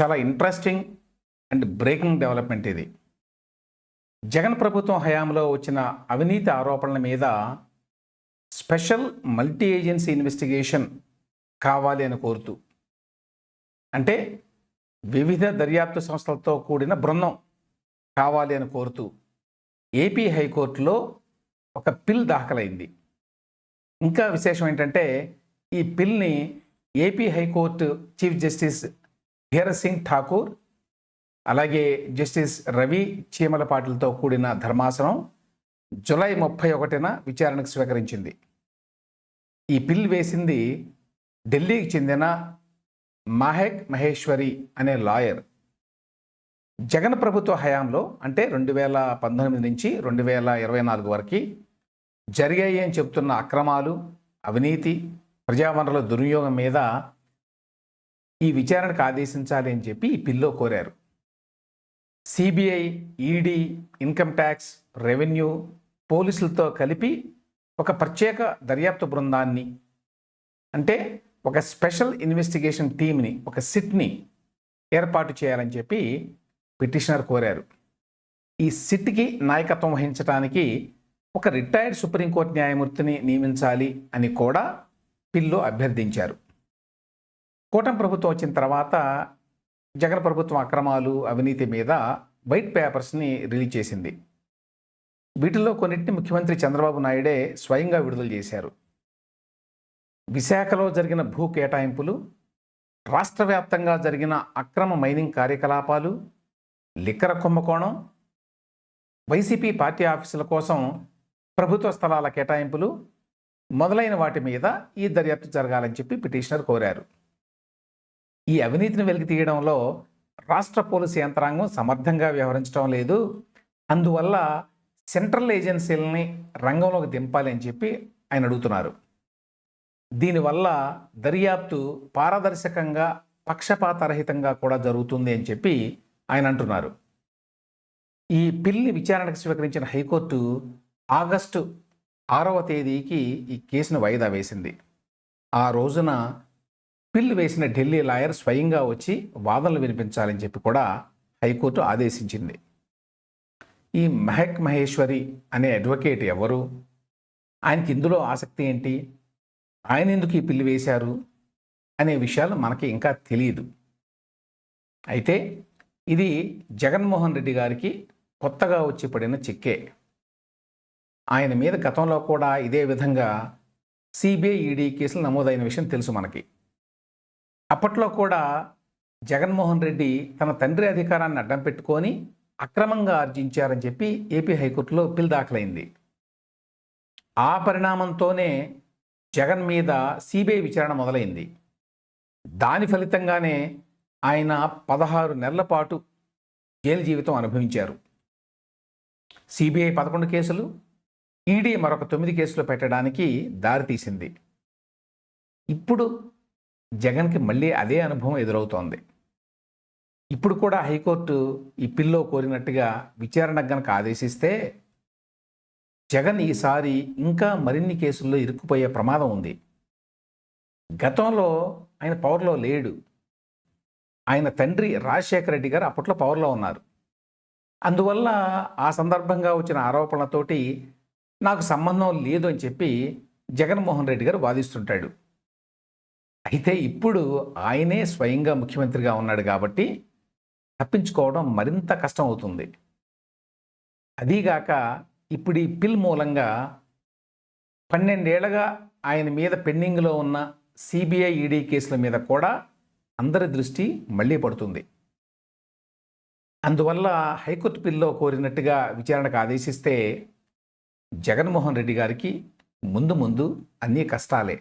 చాలా interesting and breaking development ఇది. జగన్ ప్రభుత్వం హయాంలో వచ్చిన అవినీతి ఆరోపణల మీద స్పెషల్ మల్టీ ఏజెన్సీ ఇన్వెస్టిగేషన్ కావాలి అని కోరుతూ. అంటే వివిధ దర్యాప్తు సంస్థలతో కూడిన బృందం కావాలి అని కోరుతూ ఏపీ హైకోర్టులో ఒక పిల్ దాఖలైంది. ఇంకా విశేషం ఏంటంటే ఈ పిల్ని AP high court chief justice Dhiraj Singh Thakur అలాగే జస్టిస్ రవి చీమలపాటిలతో కూడిన ధర్మాసనం జులై ముప్పై ఒకటిన విచారణకు స్వీకరించింది. ఈ పిల్ వేసింది ఢిల్లీకి చెందిన మహేక్ మహేశ్వరి అనే లాయర్. జగన్ ప్రభుత్వ హయాంలో అంటే రెండు వేల పంతొమ్మిది నుంచి రెండు వేల ఇరవై నాలుగు వరకు జరిగాయి అని చెప్తున్న అక్రమాలు అవినీతి ప్రజావనరుల దుర్వినియోగం మీద ఈ విచారణకు ఆదేశించాలి అని చెప్పి ఈ పిల్లో కోరారు. CBI ED income tax revenue పోలీసులతో కలిపి ఒక ప్రత్యేక దర్యాప్తు బృందాన్ని అంటే ఒక స్పెషల్ ఇన్వెస్టిగేషన్ టీమ్ని ఒక సిట్ని ఏర్పాటు చేయాలని చెప్పి పిటిషనర్ కోరారు. ఈ సిట్కి నాయకత్వం వహించడానికి ఒక రిటైర్డ్ సుప్రీంకోర్టు న్యాయమూర్తిని నియమించాలి అని కూడా పిల్లో అభ్యర్థించారు. కూటమి ప్రభుత్వం వచ్చిన తర్వాత జగన్ ప్రభుత్వం అక్రమాలు అవినీతి మీద వైట్ పేపర్స్ని రిలీజ్ చేసింది. వీటిల్లో కొన్నిటిని ముఖ్యమంత్రి చంద్రబాబు నాయుడే స్వయంగా విడుదల చేశారు. విశాఖలో జరిగిన భూ కేటాయింపులు రాష్ట్ర వ్యాప్తంగా జరిగిన అక్రమ మైనింగ్ కార్యకలాపాలు లిక్కర కుంభకోణం వైసీపీ పార్టీ ఆఫీసుల కోసం ప్రభుత్వ స్థలాల కేటాయింపులు మొదలైన వాటి మీద ఈ దర్యాప్తు జరగాలని చెప్పి పిటిషనర్ కోరారు. ఈ అవినీతిని వెలికి తీయడంలో రాష్ట్ర పోలీసు యంత్రాంగం సమర్థంగా వ్యవహరించడం లేదు. అందువల్ల సెంట్రల్ ఏజెన్సీలని రంగంలోకి దింపాలి అని చెప్పి ఆయన అడుగుతున్నారు. దీనివల్ల దర్యాప్తు పారదర్శకంగా పక్షపాతరహితంగా కూడా జరుగుతుంది అని చెప్పి ఆయన అంటున్నారు. ఈ పిల్లి విచారణకు స్వీకరించిన హైకోర్టు ఆగస్టు ఆరవ తేదీకి ఈ కేసును వాయిదా వేసింది. ఆ రోజున పిల్లు వేసిన ఢిల్లీ లాయర్ స్వయంగా వచ్చి వాదనలు వినిపించాలని చెప్పి కూడా హైకోర్టు ఆదేశించింది. ఈ మహక్ మహేశ్వరి అనే అడ్వకేట్ ఎవరు? ఆయనకి ఇందులో ఆసక్తి ఏంటి? ఆయన ఎందుకు ఈ పిల్లి వేశారు? అనే విషయాలు మనకి ఇంకా తెలియదు. అయితే ఇది జగన్మోహన్ రెడ్డి గారికి కొత్తగా వచ్చి పడిన చిక్కే. ఆయన మీద గతంలో కూడా ఇదే విధంగా సిబిఐ ఈడీ కేసులు నమోదైన విషయం తెలుసు మనకి. అప్పట్లో కూడా జగన్మోహన్ రెడ్డి తన తండ్రి అధికారాన్ని అడ్డం పెట్టుకొని అక్రమంగా ఆర్జించారని చెప్పి ఏపీ హైకోర్టులో పిల్ దాఖలైంది. ఆ పరిణామంతోనే జగన్ మీద సిబిఐ విచారణ మొదలైంది. దాని ఫలితంగానే ఆయన పదహారు నెలల పాటు జైలు జీవితం అనుభవించారు. సిబిఐ పదకొండు కేసులు ఈడీ మరొక తొమ్మిది కేసులు పెట్టడానికి దారితీసింది. ఇప్పుడు జగన్కి మళ్ళీ అదే అనుభవం ఎదురవుతోంది. ఇప్పుడు కూడా హైకోర్టు ఈ పిల్లో కోరినట్టుగా విచారణ గనక ఆదేశిస్తే జగన్ ఈసారి ఇంకా మరిన్ని కేసుల్లో ఇరుక్కుపోయే ప్రమాదం ఉంది. గతంలో ఆయన పవర్లో లేడు. ఆయన తండ్రి రాజశేఖర రెడ్డి గారు అప్పట్లో పవర్లో ఉన్నారు. అందువల్ల ఆ సందర్భంగా వచ్చిన ఆరోపణలతోటి నాకు సంబంధం లేదు అని చెప్పి జగన్మోహన్ రెడ్డి గారు వాదిస్తుంటాడు. అయితే ఇప్పుడు ఆయనే స్వయంగా ముఖ్యమంత్రిగా ఉన్నాడు కాబట్టి తప్పించుకోవడం మరింత కష్టం అవుతుంది. అదీగాక ఇప్పుడు ఈ పిల్ మూలంగా పన్నెండేళ్ళగా ఆయన మీద పెండింగ్లో ఉన్న సిబిఐ ఈడీ కేసుల మీద కూడా అందరి దృష్టి మళ్ళీ పడుతుంది. అందువల్ల హైకోర్టు పిల్లో కోరినట్టుగా విచారణకు ఆదేశిస్తే జగన్మోహన్ రెడ్డి గారికి ముందు ముందు అన్నీ కష్టాలే.